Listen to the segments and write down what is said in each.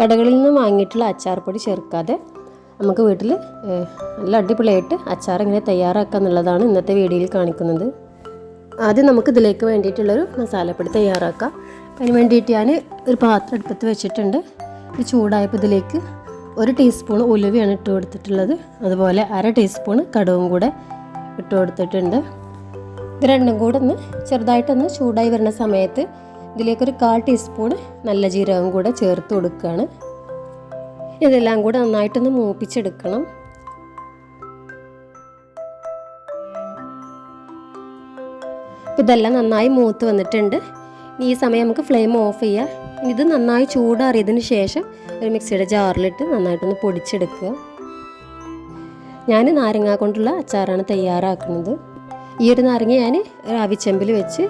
കടകളിൽ നിന്ന് വാങ്ങിയിട്ടുള്ള അച്ചാർ പൊടി ചേർക്കാതെ നമുക്ക് വീട്ടിൽ നല്ല അടിപൊളിയായിട്ട് അച്ചാർ എങ്ങനെ തയ്യാറാക്കുക എന്നുള്ളതാണ് ഇന്നത്തെ വീഡിയോയിൽ കാണിക്കുന്നത്. ആദ്യം നമുക്ക് ഇതിലേക്ക് വേണ്ടിയിട്ടുള്ളൊരു മസാലപ്പൊടി തയ്യാറാക്കാം. അതിന് വേണ്ടിയിട്ട് ഞാൻ ഒരു പാത്രം അടുപ്പത്ത് വെച്ചിട്ടുണ്ട്. ഇത് ചൂടായപ്പോൾ ഇതിലേക്ക് ഒരു ടീസ്പൂൺ ഉലുവയാണ് ഇട്ട് കൊടുത്തിട്ടുള്ളത്. അതുപോലെ അര ടീസ്പൂൺ കടുവും കൂടെ ഇട്ട് കൊടുത്തിട്ടുണ്ട്. ഇത് രണ്ടും കൂടെ ഒന്ന് ചെറുതായിട്ടൊന്ന് ചൂടായി വരുന്ന സമയത്ത് ഇതിലേക്കൊരു കാൽ ടീസ്പൂൺ നല്ല ജീരകം കൂടെ ചേർത്ത് കൊടുക്കുകയാണ് ഇതെല്ലാം കൂടെ നന്നായിട്ടൊന്ന് മൂപ്പിച്ചെടുക്കണം. ഇതെല്ലാം നന്നായി മൂത്ത് വന്നിട്ടുണ്ട്. ഇനി ഈ സമയം നമുക്ക് ഫ്ലെയിം ഓഫ് ചെയ്യാം. ഇത് നന്നായി ചൂടാറിയതിന് ശേഷം ഒരു മിക്സിയുടെ ജാറിലിട്ട് നന്നായിട്ടൊന്ന് പൊടിച്ചെടുക്കുക. ഞാൻ നാരങ്ങ കൊണ്ടുള്ള അച്ചാറാണ് തയ്യാറാക്കുന്നത്. ഈ ഒരു നാരങ്ങ ഞാൻ ആവിച്ചെമ്പിൽ വെച്ച്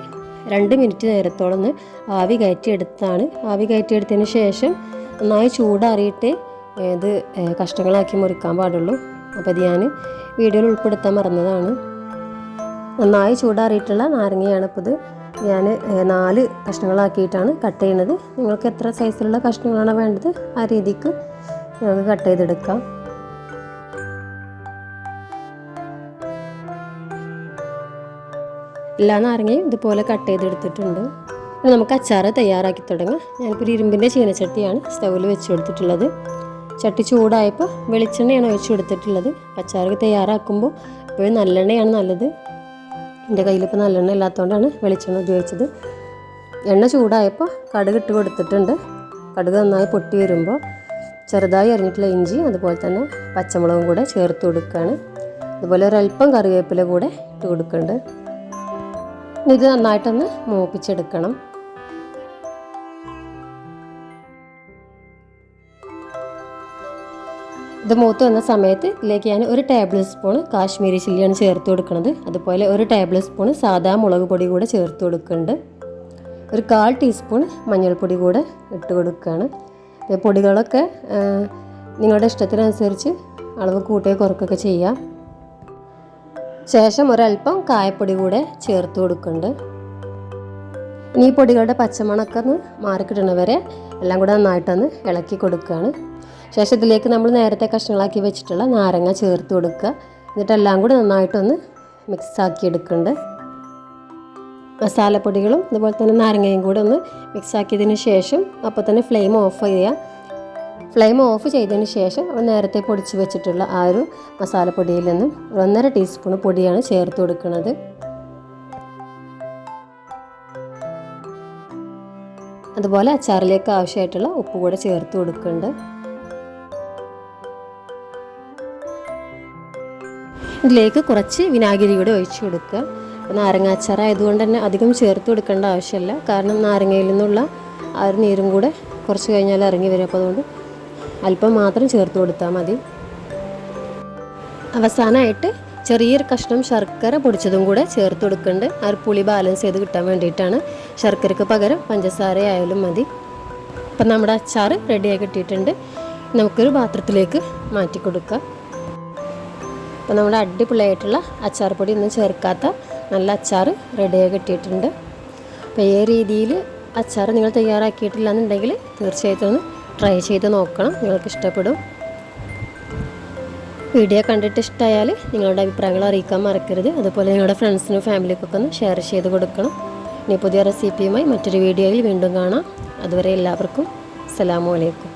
രണ്ട് മിനിറ്റ് നേരത്തോളം ഒന്ന് ആവി കയറ്റിയെടുത്താണ്. ആവി കയറ്റിയെടുത്തതിന് ശേഷം നന്നായി ചൂടാറിയിട്ട് ഇത് കഷ്ണങ്ങളാക്കി മുറിക്കാൻ പാടുള്ളൂ. അപ്പോൾ ഇത് ഞാൻ വീഡിയോയിൽ ഉൾപ്പെടുത്താൻ മറന്നതാണ്. നന്നായി ചൂടാറിയിട്ടുള്ള നാരങ്ങയാണ് ഇപ്പോൾ ഇത്. ഞാൻ നാല് കഷ്ണങ്ങളാക്കിയിട്ടാണ് കട്ട് ചെയ്യുന്നത് നിങ്ങൾക്ക് എത്ര സൈസിലുള്ള കഷ്ണങ്ങളാണ് വേണ്ടത് ആ രീതിക്ക് നമുക്ക് കട്ട് ചെയ്തെടുക്കാം. എല്ലാ നാരങ്ങയും ഇതുപോലെ കട്ട് ചെയ്തെടുത്തിട്ടുണ്ട്. ഇനി നമുക്ക് അച്ചാർ തയ്യാറാക്കി തുടങ്ങാം. ഞാനിപ്പോൾ ഒരു ഇരുമ്പിന്റെ ചീനച്ചട്ടിയാണ് സ്റ്റൗവിൽ വെച്ച് കൊടുത്തിട്ടുള്ളത്. ചട്ടി ചൂടായപ്പോൾ വെളിച്ചെണ്ണയാണ് ഒഴിച്ച് കൊടുത്തിട്ടുള്ളത്. അച്ചാർ തയ്യാറാക്കുമ്പോൾ എപ്പോഴും നല്ലെണ്ണയാണ് നല്ലത്. എന്റെ കയ്യിലിപ്പോൾ നല്ലെണ്ണ ഇല്ലാത്തതുകൊണ്ടാണ് വെളിച്ചെണ്ണ ഉപയോഗിച്ചത്. എണ്ണ ചൂടായപ്പോൾ കടുക് ഇട്ട് കൊടുത്തിട്ടുണ്ട്. കടുക് നന്നായി പൊട്ടി വരുമ്പോൾ ചെറുതായി അരിഞ്ഞിട്ടുള്ള ഇഞ്ചി അതുപോലെ തന്നെ പച്ചമുളകും കൂടെ ചേർത്ത് കൊടുക്കുകയാണ്. അതുപോലെ ഒരല്പം കറിവേപ്പില കൂടെ ഇട്ട് കൊടുക്കുന്നുണ്ട്. ഇത് നന്നായിട്ടൊന്ന് മൂപ്പിച്ചെടുക്കണം. ഇത് മൂത്ത് വന്ന സമയത്ത് ഇതിലേക്ക് ഞാൻ ഒരു ടേബിൾ സ്പൂൺ കാശ്മീരി ചില്ലിയാണ് ചേർത്ത് കൊടുക്കുന്നത്. അതുപോലെ ഒരു ടേബിൾ സ്പൂൺ സാധാ മുളക് പൊടി കൂടെ ചേർത്ത് കൊടുക്കുന്നുണ്ട്. ഒരു കാൽ ടീസ്പൂൺ മഞ്ഞൾപ്പൊടി കൂടെ ഇട്ട് കൊടുക്കുകയാണ്. പൊടികളൊക്കെ നിങ്ങളുടെ ഇഷ്ടത്തിനനുസരിച്ച് അളവ് കൂട്ടുകയോ കുറക്കുകയൊക്കെ ചെയ്യാം. ശേഷം ഒരല്പം കായപ്പൊടി കൂടെ ചേർത്ത് കൊടുക്കുന്നുണ്ട് ഇനി ഈ പൊടികളുടെ പച്ചമണമൊക്കെ ഒന്ന് മാറിക്കിട്ടണ വരെ എല്ലാം കൂടെ നന്നായിട്ടൊന്ന് ഇളക്കി കൊടുക്കുകയാണ് ശേഷം ഇതിലേക്ക് നമ്മൾ നേരത്തെ കഷ്ണങ്ങളാക്കി വെച്ചിട്ടുള്ള നാരങ്ങ ചേർത്ത് കൊടുക്കുക. എന്നിട്ട് എല്ലാം കൂടെ നന്നായിട്ടൊന്ന് മിക്സ് ആക്കി എടുക്കുന്നുണ്ട് മസാലപ്പൊടികളും അതുപോലെ തന്നെ നാരങ്ങയും കൂടെ ഒന്ന് മിക്സ് ആക്കിയതിന് ശേഷം അപ്പോൾ തന്നെ ഫ്ലെയിം ഓഫ് ചെയ്യുക. ഫ്ലെയിം ഓഫ് ചെയ്തതിന് ശേഷം നമ്മൾ നേരത്തെ പൊടിച്ച് വെച്ചിട്ടുള്ള ആ ഒരു മസാലപ്പൊടിയിൽ നിന്നും ഒന്നര ടീസ്പൂൺ പൊടിയാണ് ചേർത്ത് കൊടുക്കുന്നത്. അതുപോലെ അച്ചാറിലേക്ക് ആവശ്യമായിട്ടുള്ള ഉപ്പ് കൂടെ ചേർത്ത് കൊടുക്കുന്നുണ്ട്. ഇതിലേക്ക് കുറച്ച് വിനാഗിരി കൂടെ ഒഴിച്ച് കൊടുക്കുക. നാരങ്ങ അച്ചാറായതുകൊണ്ട് തന്നെ അധികം ചേർത്ത് കൊടുക്കേണ്ട ആവശ്യമില്ല. കാരണം നാരങ്ങയിൽ നിന്നുള്ള ആ ഒരു നീരും കൂടെ കുറച്ച് കഴിഞ്ഞാൽ ഇറങ്ങി വരും. അപ്പോൾ അതുകൊണ്ട് അല്പം മാത്രം ചേർത്ത് കൊടുത്താൽ മതി. അവസാനമായിട്ട് ചെറിയൊരു കഷ്ണം ശർക്കര പൊടിച്ചതും കൂടെ ചേർത്ത് കൊടുക്കുന്നുണ്ട്. ആ പുളി ബാലൻസ് ചെയ്ത് കിട്ടാൻ വേണ്ടിയിട്ടാണ് ശർക്കരയ്ക്ക് പകരം പഞ്ചസാര ആയാലും മതി. അപ്പം നമ്മുടെ അച്ചാർ റെഡിയായി കിട്ടിയിട്ടുണ്ട്. നമുക്കൊരു പാത്രത്തിലേക്ക് മാറ്റി കൊടുക്കാം. അപ്പോൾ നമ്മുടെ അടിപൊളിയായിട്ടുള്ള അച്ചാർ പൊടി ഒന്നും ചേർക്കാത്ത നല്ല അച്ചാർ റെഡിയായി കിട്ടിയിട്ടുണ്ട്. അപ്പോൾ ഈ രീതിയിൽ അച്ചാർ നിങ്ങൾ തയ്യാറാക്കിയിട്ടില്ല എന്നുണ്ടെങ്കിൽ തീർച്ചയായിട്ടും ഒന്ന് ട്രൈ ചെയ്ത് നോക്കണം. നിങ്ങൾക്ക് ഇഷ്ടപ്പെടും. വീഡിയോ കണ്ടിട്ട് ഇഷ്ടമായാൽ നിങ്ങളുടെ അഭിപ്രായങ്ങൾ അറിയിക്കാൻ മറക്കരുത്. അതുപോലെ നിങ്ങളുടെ ഫ്രണ്ട്സിനും ഫാമിലിക്കൊക്കെ ഒന്ന് ഷെയർ ചെയ്ത് കൊടുക്കണം. ഇനി പുതിയ റെസിപ്പിയുമായി മറ്റൊരു വീഡിയോയിൽ വീണ്ടും കാണാം. അതുവരെ എല്ലാവർക്കും അസ്സലാമു അലൈക്കും.